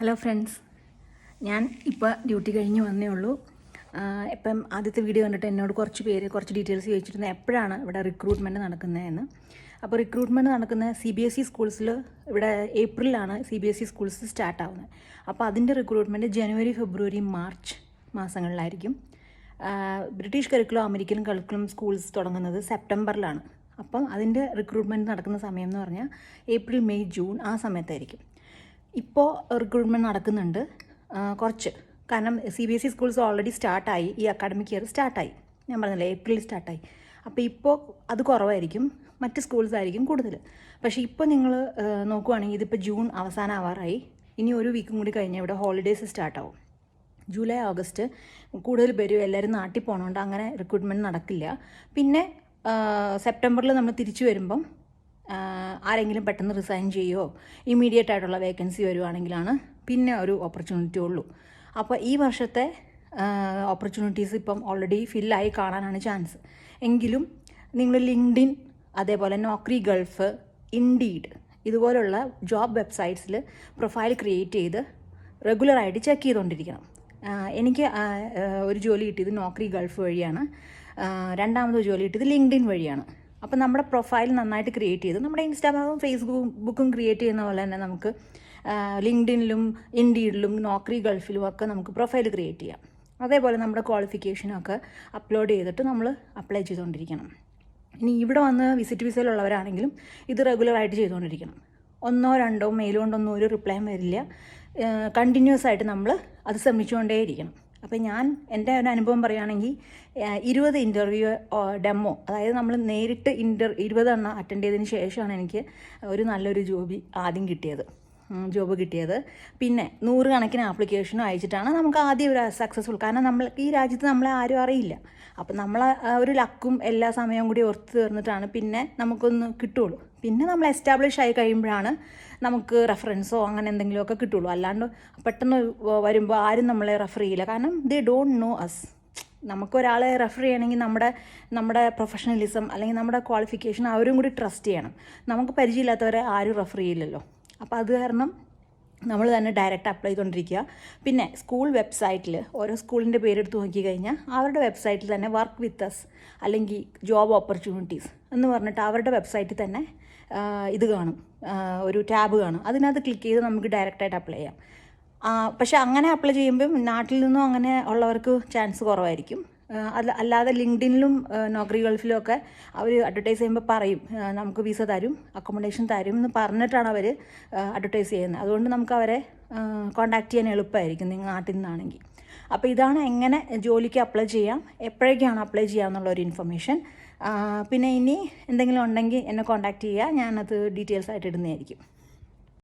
Hello friends ഞാൻ ഇപ്പോൾ duty കഴിഞ്ഞ് വന്നേ ഉള്ളൂ. ഇപ്പം ആദ്യത്തെ വീഡിയോ കണ്ടിട്ട് എന്നോട് കുറച്ച് പേര് കുറച്ച് ഡീറ്റെയിൽസ് ചോദിച്ചിരുന്നു എപ്പോഴാണ് ഇവിടെ റിക്രൂട്ട്മെന്റ് നടക്കുന്നതെന്ന് അപ്പോൾ റിക്രൂട്ട്മെന്റ് നടക്കുന്ന സി ബി എസ് ഇ സ്കൂൾസിൽ ഇവിടെ ഏപ്രിലാണ് C B S E schools start ആവുന്നത് അപ്പോൾ അതിന്റെ റിക്രൂട്ട്മെന്റ് ജനുവരി ഫെബ്രുവരി March മാസങ്ങളിലായിരിക്കും. British curriculum American curriculum schools തുടങ്ങുന്നത് സെപ്റ്റംബറിലാണ്. അപ്പം അതിന്റെ റിക്രൂട്ട്മെന്റ് നടക്കുന്ന സമയം എന്ന് പറഞ്ഞാൽ ഏപ്രിൽ മെയ് ജൂൺ ആ സമയത്തായിരിക്കും. ഇപ്പോൾ റിക്രൂട്ട്മെന്റ് നടക്കുന്നുണ്ട്. കുറച്ച്. കാരണം C B S E schools already സ്റ്റാർട്ടായി ഈ അക്കാഡമിക് ഇയർ സ്റ്റാർട്ടായി ഞാൻ പറഞ്ഞില്ലേ ഏപ്രിലിൽ സ്റ്റാർട്ടായി അപ്പോൾ ഇപ്പോൾ അത് കുറവായിരിക്കും. മറ്റ് സ്കൂൾസ് ആയിരിക്കും കൂടുതൽ. പക്ഷേ ഇപ്പോൾ നിങ്ങൾ നോക്കുവാണെങ്കിൽ ഇതിപ്പോൾ ജൂൺ അവസാനം ആവാറായി ഇനി ഒരു വീക്കും കൂടി കഴിഞ്ഞാൽ ഇവിടെ ഹോളിഡേയ്സ് സ്റ്റാർട്ടാവും ജൂലൈ ഓഗസ്റ്റ് കൂടുതൽ പേരും എല്ലാവരും നാട്ടിൽ പോകണോണ്ട് അങ്ങനെ റിക്രൂട്ട്മെന്റ് നടക്കില്ല. പിന്നെ സെപ്റ്റംബറിൽ നമ്മൾ തിരിച്ചു വരുമ്പം ആരെങ്കിലും പെട്ടെന്ന് റിസൈൻ ചെയ്യുമോ ഇമ്മീഡിയറ്റ് ആയിട്ടുള്ള വേക്കൻസി വരുവാണെങ്കിലാണ് പിന്നെ ഒരു ഓപ്പർച്യൂണിറ്റി ഉള്ളൂ. അപ്പോൾ ഈ വർഷത്തെ ഓപ്പർച്യൂണിറ്റീസ് ഇപ്പം ഓൾറെഡി ഫില്ലായി കാണാനാണ് ചാൻസ് എങ്കിലും നിങ്ങൾ ലിങ്ക്ഡിൻ അതേപോലെ നോക്രി ഗൾഫ് ഇൻഡീഡ് ഇതുപോലുള്ള ജോബ് വെബ്സൈറ്റ്സിൽ പ്രൊഫൈൽ ക്രിയേറ്റ് ചെയ്ത് റെഗുലറായിട്ട് ചെക്ക് ചെയ്തുകൊണ്ടിരിക്കണം എനിക്ക് ഒരു ജോലി കിട്ടിയത് നോക്രി ഗൾഫ് വഴിയാണ്. രണ്ടാമത് ജോലി കിട്ടിയത് ലിങ്ക്ഡിൻ വഴിയാണ്. അപ്പം നമ്മുടെ പ്രൊഫൈൽ നന്നായിട്ട് ക്രിയേറ്റ് ചെയ്ത്. നമ്മുടെ ഇൻസ്റ്റാഗ്രാമും ഫേസ്ബുക്കും ക്രിയേറ്റ് ചെയ്യുന്ന പോലെ തന്നെ നമുക്ക് ലിങ്ക്ഡിനിലും ഇൻഡീഡിലും നോക്കറി ഗൾഫിലും ഒക്കെ നമുക്ക് പ്രൊഫൈൽ ക്രിയേറ്റ് ചെയ്യാം. അതേപോലെ നമ്മുടെ ക്വാളിഫിക്കേഷനൊക്കെ അപ്ലോഡ് ചെയ്തിട്ട് നമ്മൾ അപ്ലൈ ചെയ്തുകൊണ്ടിരിക്കണം. ഇനി ഇവിടെ വന്ന് വിസിറ്റ് വിസയിലുള്ളവരാണെങ്കിലും ഇത് റെഗുലറായിട്ട് ചെയ്തുകൊണ്ടിരിക്കണം. ഒന്നോ രണ്ടോ മെയിൽ കൊണ്ടൊന്നും ഒരു റിപ്ലൈയും വരില്ല. കണ്ടിന്യൂസ് ആയിട്ട് നമ്മൾ അത് ശ്രമിച്ചുകൊണ്ടേയിരിക്കണം. അപ്പോൾ ഞാൻ എന്റെ ഒരു അനുഭവം പറയുകയാണെങ്കിൽ ഇരുപത് ഇന്റർവ്യൂ ഡെമോ അതായത് നമ്മൾ നേരിട്ട് ഇന്റർ ഇരുപതെണ്ണം അറ്റൻഡ് ചെയ്തതിന് ശേഷമാണ് എനിക്ക് ഒരു നല്ലൊരു ജോബി ആദ്യം കിട്ടിയത്. ജോബ് കിട്ടിയത്. പിന്നെ നൂറുകണക്കിന് ആപ്ലിക്കേഷനും അയച്ചിട്ടാണ് നമുക്ക് ആദ്യം ഒരു സക്സസ്ഫുൾ കാരണം നമ്മൾ ഈ രാജ്യത്ത് നമ്മളെ ആരും അറിയില്ല. അപ്പം നമ്മൾ ഒരു ലക്കും എല്ലാ സമയവും കൂടി ഓർത്ത് തീർന്നിട്ടാണ് പിന്നെ നമുക്കൊന്ന് കിട്ടുള്ളൂ. പിന്നെ നമ്മൾ എസ്റ്റാബ്ലിഷ് ആയി കഴിയുമ്പോഴാണ് നമുക്ക് റെഫറൻസോ അങ്ങനെ എന്തെങ്കിലുമൊക്കെ കിട്ടുള്ളൂ. അല്ലാണ്ട് പെട്ടെന്ന് വരുമ്പോൾ ആരും നമ്മളെ റെഫർ ചെയ്യില്ല. കാരണം ദേ ഡോണ്ട് നോ അസ് നമുക്കൊരാളെ റെഫർ ചെയ്യണമെങ്കിൽ നമ്മുടെ നമ്മുടെ പ്രൊഫഷണലിസം അല്ലെങ്കിൽ നമ്മുടെ ക്വാളിഫിക്കേഷൻ അവരും കൂടി ട്രസ്റ്റ് ചെയ്യണം. നമുക്ക് പരിചയമില്ലാത്തവരെ ആരും റെഫർ ചെയ്യില്ലല്ലോ. അപ്പോൾ അത് കാരണം നമ്മൾ തന്നെ ഡയറക്റ്റ് അപ്ലൈ ചെയ്തുകൊണ്ടിരിക്കുക പിന്നെ സ്കൂൾ വെബ്സൈറ്റിൽ ഓരോ സ്കൂളിന്റെ പേരെടുത്ത് നോക്കിക്കഴിഞ്ഞാൽ അവരുടെ വെബ്സൈറ്റിൽ തന്നെ വർക്ക് വിത്ത് അസ് അല്ലെങ്കിൽ ജോബ് ഓപ്പർച്യൂണിറ്റീസ് എന്ന് പറഞ്ഞിട്ട് അവരുടെ വെബ്സൈറ്റിൽ തന്നെ ഇത് കാണും. ഒരു ടാബ് കാണും. അതിനകത്ത് ക്ലിക്ക് ചെയ്ത് നമുക്ക് ഡയറക്റ്റായിട്ട് അപ്ലൈ ചെയ്യാം. പക്ഷെ അങ്ങനെ അപ്ലൈ ചെയ്യുമ്പം നാട്ടിൽ നിന്നും അങ്ങനെ ഉള്ളവർക്ക് ചാൻസ് കുറവായിരിക്കും. അല്ല അല്ലാതെ ലിങ്ക്ഡിനിലും നോക്കറി ഗൾഫിലും ഒക്കെ അവർ അഡ്വർടൈസ് ചെയ്യുമ്പോൾ പറയും നമുക്ക് വിസ തരും അക്കോമഡേഷൻ തരും എന്ന് പറഞ്ഞിട്ടാണ് അവർ അഡ്വർടൈസ് ചെയ്യുന്നത്. അതുകൊണ്ട് നമുക്ക് അവരെ കോൺടാക്റ്റ് ചെയ്യാൻ എളുപ്പമായിരിക്കും നിങ്ങൾ നാട്ടിൽ നിന്നാണെങ്കിൽ. അപ്പോൾ ഇതാണ് എങ്ങനെ ജോലിക്ക് അപ്ലൈ ചെയ്യാം എപ്പോഴേക്കാണ് അപ്ലൈ ചെയ്യാമെന്നുള്ള ഒരു ഇൻഫർമേഷൻ പിന്നെ ഇനി എന്തെങ്കിലും ഉണ്ടെങ്കിൽ എന്നെ കോണ്ടാക്ട് ചെയ്യുക ഞാനത് ഡീറ്റെയിൽസ് ആയിട്ട് ഇടുന്നതായിരിക്കും.